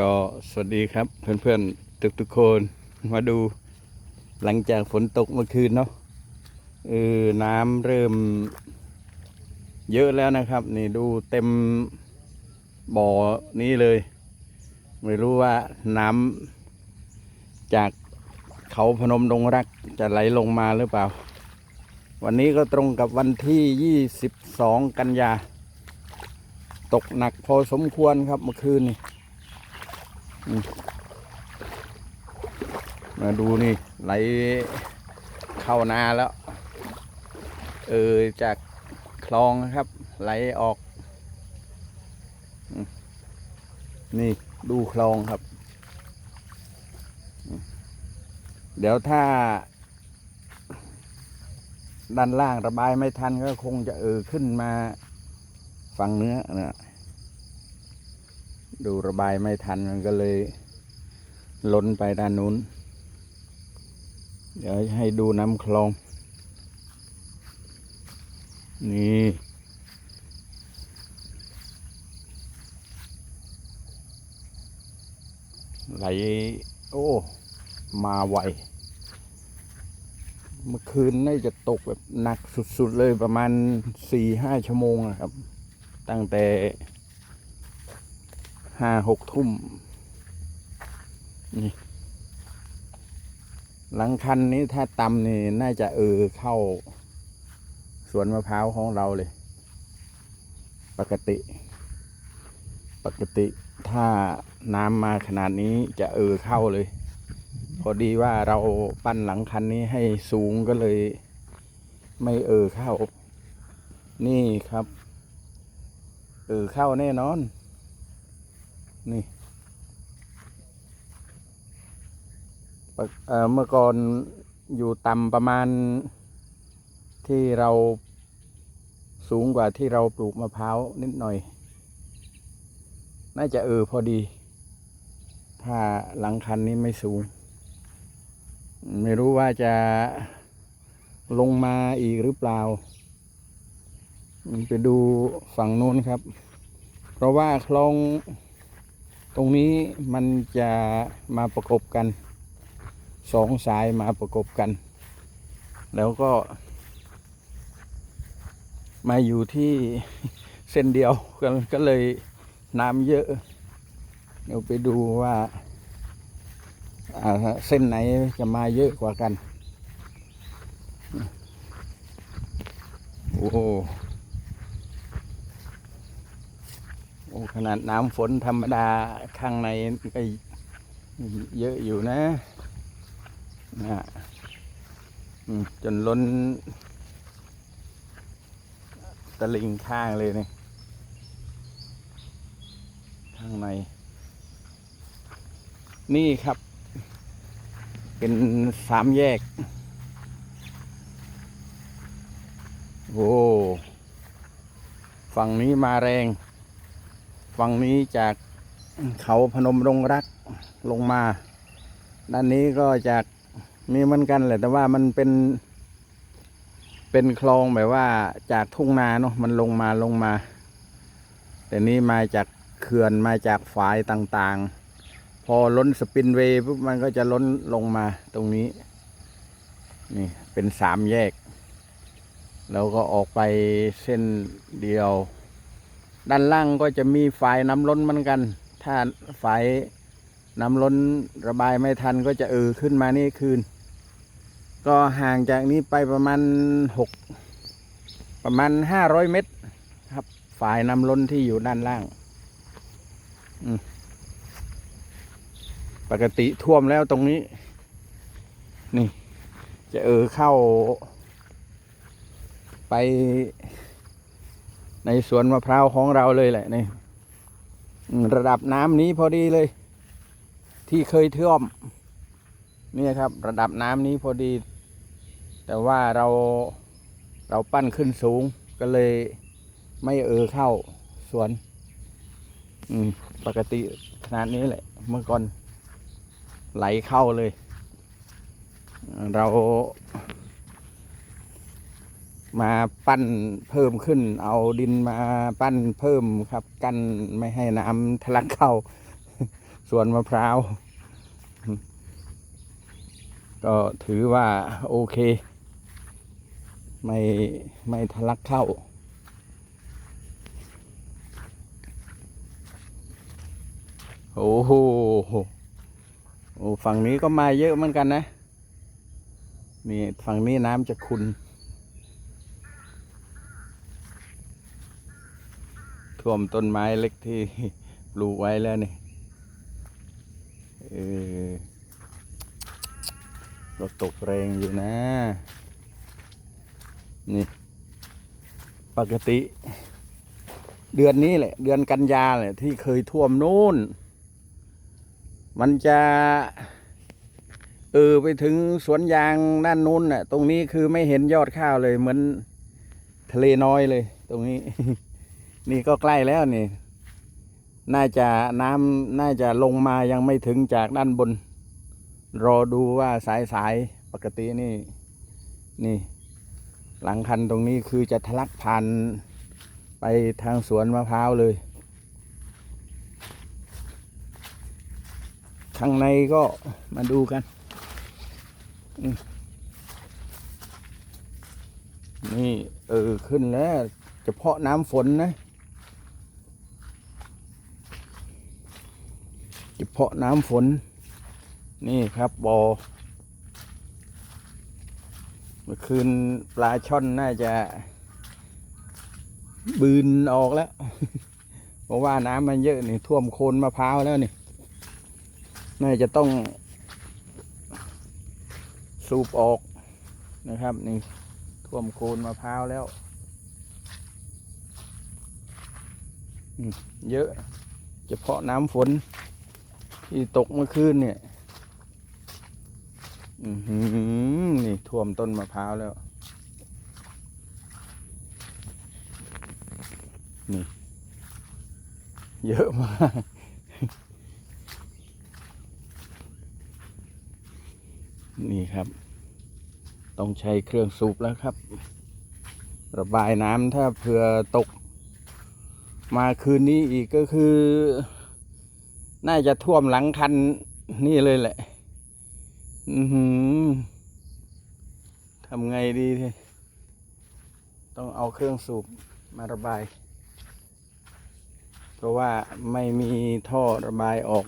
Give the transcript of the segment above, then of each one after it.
ก็สวัสดีครับเพื่อนๆทุกทุกๆคนมาดูหลังจากฝนตกเมื่อคืนเนาะเออน้ำเริ่มเยอะแล้วนะครับ นี่ดูเต็มบ่อนี้เลย ไม่รู้ว่าน้ำจากเขาพนมดงรักจะไหลลงมาหรือเปล่า วันนี้ก็ตรงกับวันที่ 22 กันยา ตกหนักพอสมควรครับเมื่อคืนนี่ มาดูนี่ ไหลเข้านาแล้ว เออจากคลองนะครับ ไหลออก นี่ดูคลองครับ เดี๋ยวถ้า ด้านล่างระบายไม่ทันก็คงจะเออขึ้นมาฝั่งเนื้อนะ ดูระบายไม่ทันมันก็เลยล้นไปด้านนู้น เดี๋ยวให้ดูน้ำคลอง นี่ไหลโอ้ มาไว เมื่อคืนน่าจะตกแบบหนักสุดๆเลยประมาณสี่ห้าชั่วโมงนะครับ ตั้งแต่ ห้าหกทุ่มนี่หลังคันนี้ถ้าตำนี่น่าจะเออเข้า สวนมะพร้าวของเราเลย ปกติ ปกติถ้าน้ำมาขนาดนี้จะเออเข้าเลย พอดีว่าเราปั้นหลังคันนี้ให้สูงก็เลย ไม่เออเข้า นี่ครับ เออเข้าแน่นอน นี่เอ่อเมื่อก่อนอยู่ต่ำประมาณที่เราสูงกว่าที่เราปลูกมะพร้าวนิดหน่อย น่าจะเออพอดี ถ้าหลังคันนี้ไม่สูง ไม่รู้ว่าจะลงมาอีกหรือเปล่า ไปดูฝั่งนู้นครับ เพราะว่าคลอง ตรงนี้มันจะมาประกบกันสองสายมาประกบกัน แล้วก็ มาอยู่ที่เส้นเดียวก็ก็เลยน้ำเยอะ เดี๋ยวไปดูว่าอ่าเส้นไหนจะมาเยอะกว่ากัน โอ้โหโอ้ ขนาดน้ำฝนธรรมดาข้างในก็เยอะอยู่นะนะจนล้นตะลิงข้างเลยเนี่ยข้างใน นี่ครับ เป็นสามแยก โอ้ ฝั่งนี้มาแรง ฝั่งนี้จากเขาพนมรงรักลงมา ด้านนี้ก็จากมีเหมือนกันแหละแต่ว่ามันเป็น เป็นคลองแบบว่าจากทุ่งนาเนาะมันลงมาลงมา แต่นี้มาจากเขื่อนมาจากฝายต่างๆ พอล้นสปินเวย์ปุ๊บมันก็จะล้นลงมาตรงนี้ นี่เป็นสามแยก แล้วก็ออกไปเส้นเดียว ด้านล่างก็จะมีฝายน้ำล้นเหมือนกัน ถ้าฝายน้ำล้นระบายไม่ทันก็จะเออขึ้นมานี่คืน ก็ห่างจากนี้ไปประมาณหกประมาณห้าร้อยเมตร ครับฝ่ายน้ำล้นที่อยู่ด้านล่างปกติท่วมแล้วตรงนี้ นี่ จะเออเข้าไป ในสวนมะพร้าวของเราเลยแหละนี่ระดับน้ำนี้พอดีเลย ที่เคยท่วมนี่ครับ ระดับน้ำนี้พอดี แต่ว่าเราเราปั้นขึ้นสูงก็เลยไม่เออเข้าสวน อืม ปกติขนาดนี้แหละ เมื่อก่อนไหลเข้าเลย เรา มาปั้นเพิ่มขึ้น เอาดินมาปั้นเพิ่มครับ กันไม่ให้น้ำทะลักเข้าสวนมะพร้าว ก็ถือว่าโอเค ไม่ไม่ทะลักเข้าโอ้โหโอ้ฝั่งนี้ก็มาเยอะเหมือนกันนะ นี่ฝั่งนี้น้ำจะขุน ท่วมต้นไม้เล็กที่ปลูกไว้แล้วนี่เออก็ตกแรงอยู่นะ นี่ ปกติ เดือนนี้แหละ เดือนกันยาแหละ ที่เคยท่วมนู่น มันจะ เออ ไปถึงสวนยางด้านนู้นน่ะ ตรงนี้คือไม่เห็นยอดข้าวเลย เหมือนทะเลน้อยเลย ตรงนี้ นี่ก็ใกล้แล้วนี่ น่าจะน้ำน่าจะลงมายังไม่ถึงจากด้านบน รอดูว่าสายสายๆปกตินี่ นี่ หลังคันตรงนี้คือจะทะลักผ่านไปทางสวนมะพร้าวเลย ข้างในก็มาดูกัน นี่ เออ ขึ้นแล้ว เฉพาะน้ำฝนนะ เฉพาะน้ำฝน นี่ครับบอ่อเมื่อคืนปลาช่อนน่าจะ บืนออกแล้ว เพราะว่าน้ำมันเยอะนี่ท่วมโคนมะพร้าวแล้วนี่ น่าจะต้อง สูบออกนะครับนี่ท่วมโคนมะพร้าวแล้วเยอะเฉพาะน้ำฝน ที่ตกเมื่อคืนเนี่ย อือหือนี่ท่วมต้นมะพร้าวแล้ว นี่ เยอะมากนี่ครับ ต้องใช้เครื่องสูบแล้วครับ ระบายน้ำถ้าเผื่อตก มาคืนนี้อีกก็คือ น่าจะท่วมหลังคันนี่เลยแหละ อือหือทำไงดีทีต้องเอาเครื่องสูบมาระบาย เพราะว่าไม่มีท่อระบายออก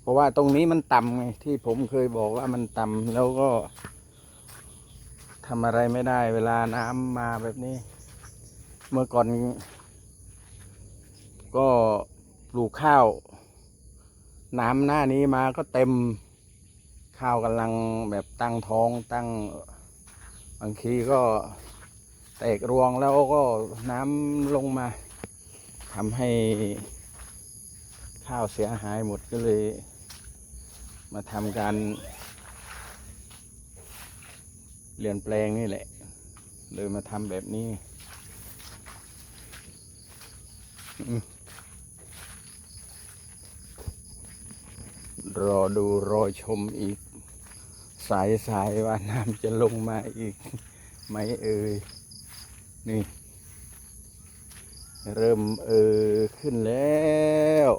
เพราะว่าตรงนี้มันต่ำไงที่ผมเคยบอกว่ามันต่ำแล้วก็ทำอะไรไม่ได้เวลาน้ำมาแบบนี้ เมื่อก่อน ก็ ลูกข้าว น้ำหน้านี้มาก็เต็มข้าวกำลังแบบตั้งท้องตั้งบางทีก็แตกรวงแล้วก็น้ำลงมาทำให้ข้าวเสียหายหมดก็เลย มาทำการเปลี่ยนแปลงนี่แหละ เลยมาทำแบบนี้อืม รอดูรอชมอีก สายสายว่าน้ำจะลงมาอีกไหมเอ่ยนี่ เริ่มเออขึ้นแล้ว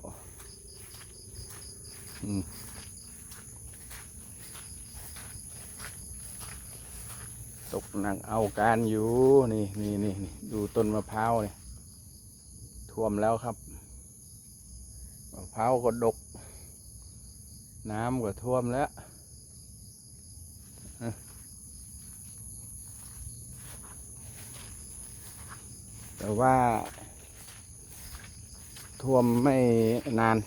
ตกหนักเอาการอยู่นี่นี่นี่นี่ดูต้นมะพร้าวนี่ท่วมแล้วครับมะพร้าวก็ดก น้ำก็ท่วมแล้วแต่ว่าท่วมไม่นาน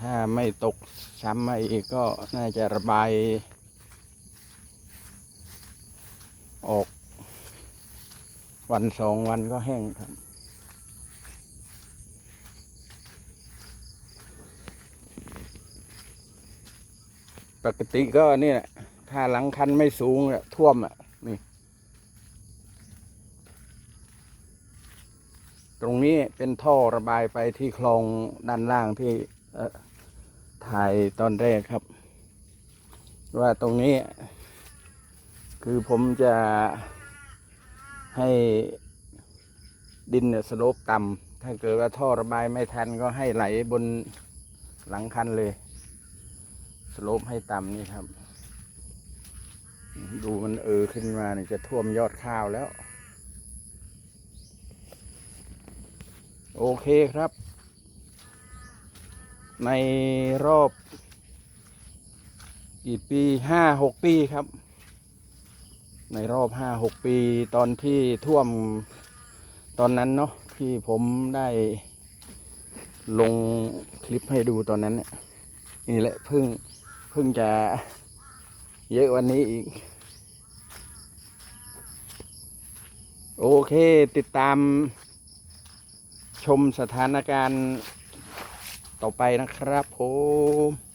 ถ้าไม่ตกซ้ำมาอีกก็น่าจะระบาย ออก วันสองวันก็แห้งครับ ปกติก็นี่แหละถ้าหลังคันไม่สูงอะท่วมอะนี่ ตรงนี้เป็นท่อระบายไปที่คลองด้านล่างที่ถ่ายตอนแรกครับ ว่าตรงนี้ คือผมจะให้ดินเนี่ยสโลปต่ำถ้าเกิดว่าท่อระบายไม่ทันก็ให้ไหลบนหลังคันเลย สโลปให้ต่ำนี่ครับ ดูมันเออขึ้นมาเนี่ยจะท่วมยอดข้าวแล้ว โอเคครับ ในรอบ กี่ปีห้าหกปีครับ ในรอบห้าหกปีตอนที่ท่วมตอนนั้นเนาะที่ผมได้ลงคลิปให้ดูตอนนั้นเนี่ยนี่แหละพิ่ง เพิ่งจะเยอะวันนี้อีก โอเคติดตามชมสถานการณ์ต่อไปนะครับผม